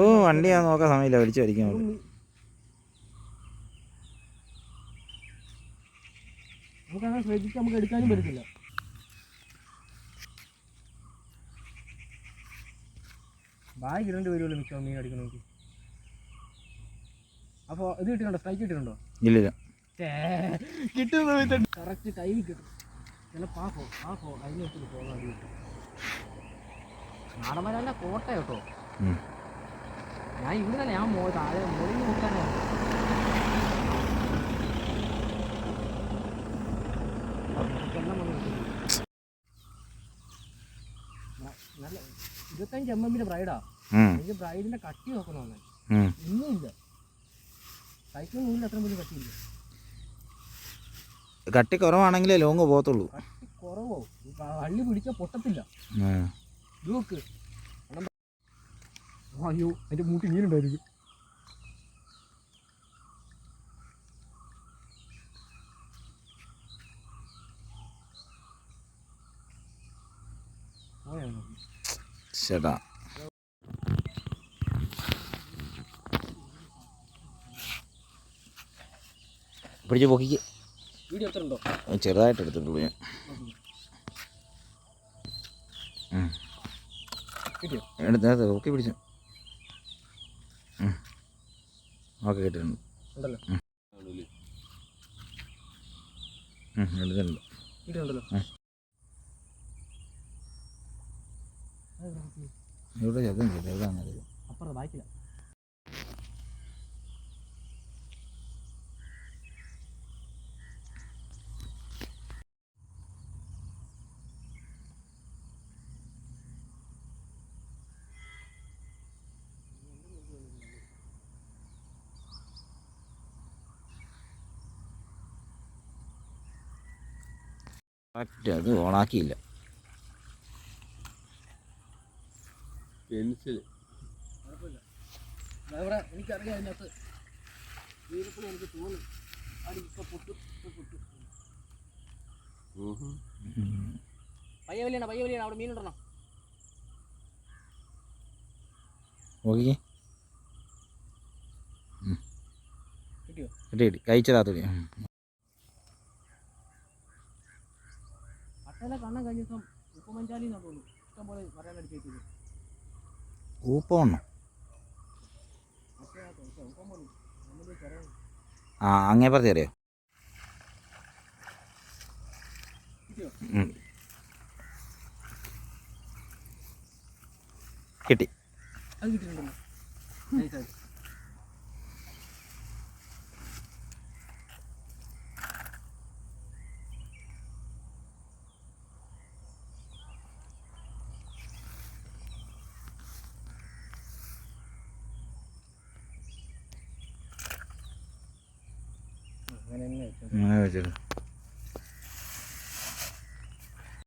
ഓ വണ്ടി ഞാൻ നോക്കാൻ സമയമില്ല. വലിച്ചു പറ്റില്ല. നമുക്കങ്ങനെ ശ്രദ്ധിച്ച് നമുക്ക് എടുക്കാനും പറ്റത്തില്ല. ബാഗ് രണ്ട് വരുമല്ലോ മിക്ക മീൻ നോക്കി. അപ്പോൾ ഇത് കിട്ടിയിട്ടുണ്ടോ? സ്ട്രൈക്ക് കിട്ടിയിട്ടുണ്ടോ? ഇല്ല കിട്ടുന്ന കറക്റ്റ് ടൈമിൽ കിട്ടും. ചില പാപ്പോ പാപ്പോ അതിനെ വെച്ചിട്ട് പോകാൻ നാടന്മാരല്ല കോട്ട കേട്ടോ. ഞാൻ ഇവിടെ തന്നെ ഞാൻ മോ താഴെ മുകളിൽ നോക്കാനാണ് നല്ല ഇരുപത്തഞ്ച് എം എമ്മിന്റെ ബ്രൈഡാ എനിക്ക് ബ്രൈഡിന്റെ കട്ടി നോക്കണമെന്ന് ഇന്നും ഇല്ല. സൈക്കിൾ നൂലിൽ അത്ര വലിയ കട്ടിയില്ല കട്ടി കുറവാണെങ്കിലേ ലോങ് പോകത്തുള്ളൂ. കട്ടി കുറവോ? വള്ളി പിടിച്ചാൽ പൊട്ടത്തില്ല. നോക്ക് അയ്യോ അതിന്റെ മൂട്ടി ഇങ്ങനെ. ചേട്ടാ. പിടിച്ച് പൊക്കിക്ക്. ചെറുതായിട്ട് എടുത്തിട്ടുള്ളൂ ഞാൻ. എടുത്ത് പൊക്കി പിടിച്ചു. ഓക്കെ കിട്ടിയിട്ടുണ്ട്. എടുത്തിട്ടുണ്ട്. ഇവിടെ ചെറുതും ചെറുതാണെന്നറിയോ അപ്പുറം ബാക്കില്ല കറക്റ്റ് അത് ഓണാക്കിയില്ല. പെൻസിൽ. എനിക്കറിയാം അതിനകത്ത് എനിക്ക് തോന്നും. അത് ഇപ്പൊ പൊട്ടു പൊട്ടു. പൊട്ടും പയ്യ വലിയാണ് പയ്യ വലിയാണ് അവിടെ മീനുണ്ടോ നോക്കിക്കേ. കിട്ടിയോ? കിട്ടി കിട്ടി. കഴിച്ചതാ തുണി. കണ്ണൻ കഴിഞ്ഞ ദിവസം ഉപ്പുമഞ്ചാലി എന്നാ തോന്നുന്നു. ഇഷ്ടം പോലെ പറയാൻ അടിച്ചേക്കുന്നത് ചെറിയ ആ അങ്ങേ പറഞ്ഞ അറിയോ. കിട്ടി. അത് കിട്ടിയിട്ടുണ്ടല്ലോ അങ്ങനെ തന്നെ അങ്ങനെ